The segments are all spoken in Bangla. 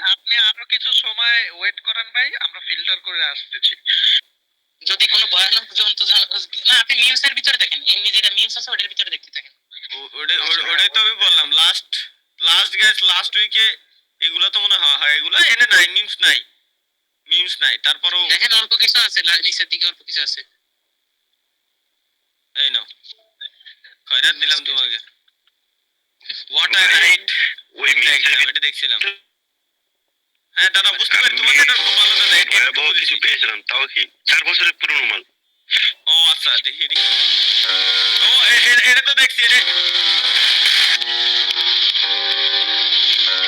আপনি আরও কিছু সময় ওয়েট করেন ভাই আমরা ফিল্টার করে আসতেছি। যদি কোনো ভয়ানক জন্তু না আপনি মিমসের ভিতরে দেখেন। এমনি যেটা মিমস আছে ওটার ভিতরে দেখতে থাকেন। ওটাই- ওটাই- তো আমি বললাম লাস্ট লাস্ট গ্যাস লাস্ট উইকে এগুলো তো মনে হয় হয় এগুলো এনে নাই মিমস নাই। মিমস নাই তারপরেও দেখেন অল্প কিছু আছে নিচের দিকে অল্প কিছু আছে। এই নাও। খয়রাত দিলাম তোমাকে। হোয়াট আই রাইট ওই মিক্সের দেখছিলাম। হ্যাঁ দাদা বুঝতে পারি তোমাকে এটা খুব ভালো দাদা এটা ভয়াবহ কিছু পেয়েছিলাম তাও কি? চার বছরের পুরনো মাল। ও আচ্ছা দেখি দেখি। ও এটা তো দেখছি এটা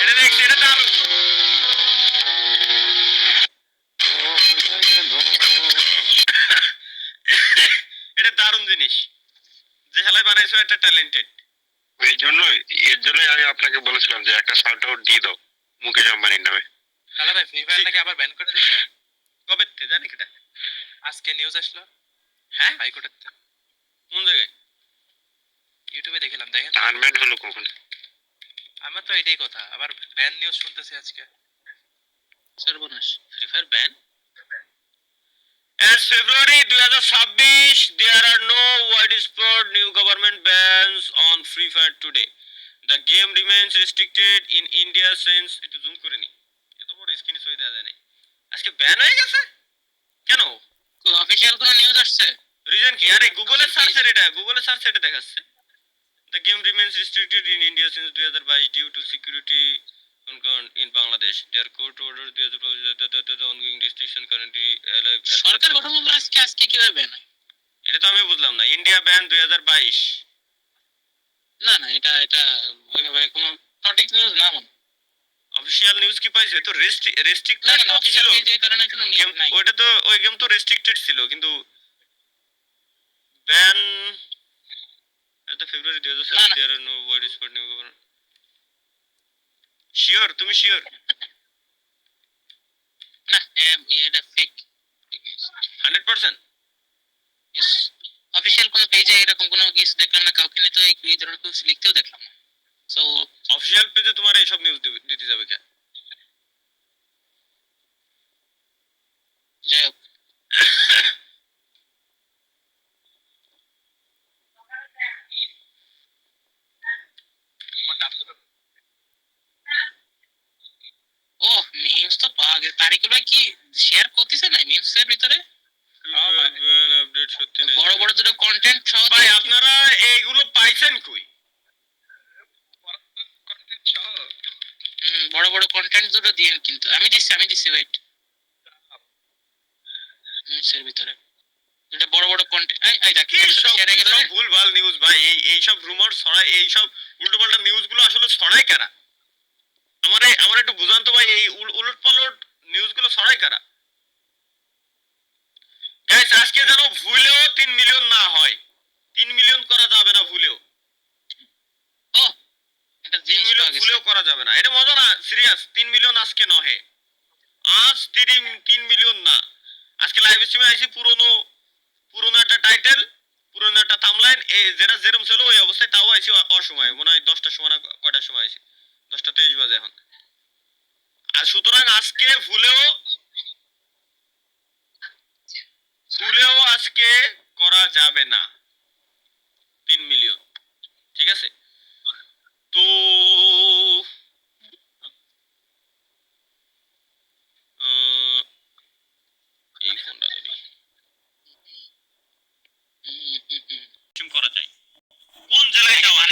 এটা দেখছি এটা দারুণ। এটা দারুণ জিনিস। যে হেলায় বানাইছো একটা ট্যালেন্টেড এই জন্যই এর জন্যই আমি আপনাকে বলেছিলাম যে একটা শার্ট আউট দিয়ে দাও মুকেশ আম্বানির নামে। তাহলে ভাই ফ্রি ফায়ার নাকি আবার ব্যান করে দিয়েছে? কবে থেকে? জানি কিটা আজকে নিউজ আসলো। হ্যাঁ? হাইকোর্টের। কোন জায়গায়? ইউটিউবে দেখলাম দেখেন আনব্যান্ড হলো কখন? আমার তো এটাই কথা আবার ব্যান নিউজ শুনতেছি আজকে। সর্বনাশ। Free Fire ban? As February 2026, there are no widespread new government bans on Free Fire today. The game remains restricted in India since একটু জুম করে নি এত বড় স্ক্রিনে সই দেওয়া যায় নাই আজকে ব্যান হয়ে গেছে কেন অফিসিয়াল কোনো নিউজ আসছে রিজন কি আরে গুগলের সার্চের এটা গুগলের সার্চ এটা দেখাচ্ছে The game remains restricted in India since 2022 due to security concern in Bangladesh. Their court ordered the other the, ongoing restriction currently alive. সরকার গঠন হলো আজকে আজকে কীভাবে ব্যান হয়? এটা তো আমি বুঝলাম না। ইন্ডিয়া ব্যান দুই হাজার বাইশ। না না এটা এটা ওইভাবে কোনো সঠিক নিউজ না মনে অফিসিয়াল নিউজ কি পাইছে? তো রেস্ট্রিক্ট না না ছিল। ওইটা তো ওই গেম তো রেস্ট্রিক্টেড ছিল কিন্তু ব্যান এটা ফেব্রুয়ারি দুই হাজার না, সেভেন না। There no word is for new government sure তুমি শিওর না এটা ফেক হান্ড্রেড পার্সেন্ট অফিশিয়াল কোনো পেজে এরকম কোনো কিছু দেখলাম না কাউকে না তো এই ধরনের কিছু লিখতেও দেখলাম সো অফিশিয়াল পেজে তোমার এইসব নিউজ দিতে যাবে কে যাই হোক ও মিমস তো পাওয়া গেছে তারিকুল ভাই কি শেয়ার করতেছে না এর ভিতরে? আপডেট সত্যি নেই। বড় বড় দুটো কন্টেন্ট সহ ভাই আপনারা এইগুলো পাইছেন কই? বড় বড় কন্টেন্ট দুটো দিয়েন কিন্তু। আমি দিচ্ছি আমি দিচ্ছি ওয়েট মিমসের ভিতরে। দুটো বড় বড় কন্টেন্ট এই এই দেখ সব গেল সব নিউজ ভাই। এই এই সব রুমার ছড়ায় এই সব উল্টোপাল্টা নিউজগুলো আসলে ছড়ায় কারা? আমার আমার একটু বুঝান তো ভাই এই উল- উলট পালট নিউজগুলো ছড়ায় কারা? গাইস আজকে যেন ভুলেও তিন মিলিয়ন না হয়। তিন মিলিয়ন করা যাবে না ভুলেও। তিন মিলিয়ন ভুলেও করা যাবে না। এটা মজা না সিরিয়াস তিন মিলিয়ন আজকে নহে। আজ তিন তিন মিলিয়ন না। আজকে লাইভ স্ট্রিমে আইছি পুরনো পুরনো একটা টাইটেল পুরনো একটা থামলাইন এই যেটা যেরকম ছিল ওই অবস্থায় তাও আইছি অসময়ে মনে হয় দশটার সময় না কয়টার সময় আইছি দশটা তেইশ বাজে এখন। সুতরাং আজকে ভুলেও ভুলেও আজকে করা যাবে না। তিন মিলিয়ন ঠিক আছে? তো এই ফোনটা ধরি। করা যায়। কোন জেলায় যাওয়া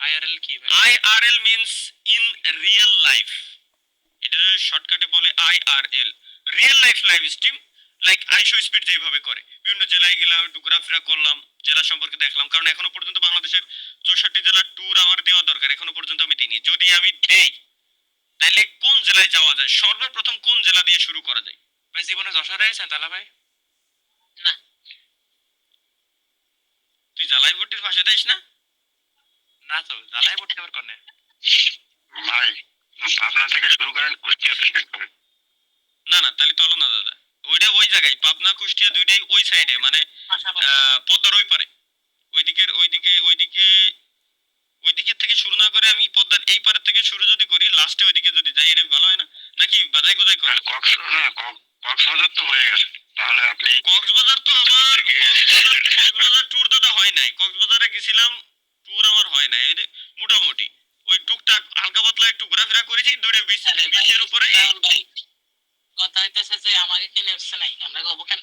আইআরএল কি IRL means in real life শর্টকাটে বলে IRL real life live stream like IShowSpeed যেভাবে করে। বিভিন্ন জেলায় গেলাম একটু ঘোরাফেরা করলাম জেলা সম্পর্কে দেখলাম। কারণ এখনও পর্যন্ত বাংলাদেশের চৌষট্টি জেলার ট্যুর আমার দেওয়া দরকার এখনও পর্যন্ত আমি দিইনি। যদি আমি দেই তাহলে কোন জেলায় যাওয়া যায়? সর্বপ্রথম কোন জেলা দিয়ে শুরু করা যায়? ভাই জীবনে যশোরে আছেন তালা ভাই? না। তুই জালাই ভর্তির পাশে দেয় না? না তো পড়তে আবার কনে? ভাই পাবনা থেকে শুরু করেন কুষ্টিয়াতে শেষ করেন না না তাহলে তো না দাদা। ওইটা ওই জায়গায় পাবনা কুষ্টিয়া দুইটাই ওই সাইডে মানে পদ্মার ওই পারে। ওই দিকের ওই দিকে ওই দিকে ওই দিকের থেকে শুরু না করে আমি পদ্মার এই পারের থেকে শুরু যদি করি লাস্টে ওইদিকে যদি যাই এটা ভালো হয় না? নাকি বাজাই কোথায় করে? কক্সবাজার তো হয়ে গেছে। তাহলে আপনি কক্সবাজার তো আমার কক্সবাজার ট্যুর দাদা হয় নাই। কক্সবাজারে গেছিলাম ট্যুর আমার হয় নাই এই যে মোটামুটি ওই টুকটাক হালকা পাতলা একটু আরে ভাই বিচের উপরে? কথা হইতেছে যে আমাকে কি নেবছে নাই আমরা গবো কেন?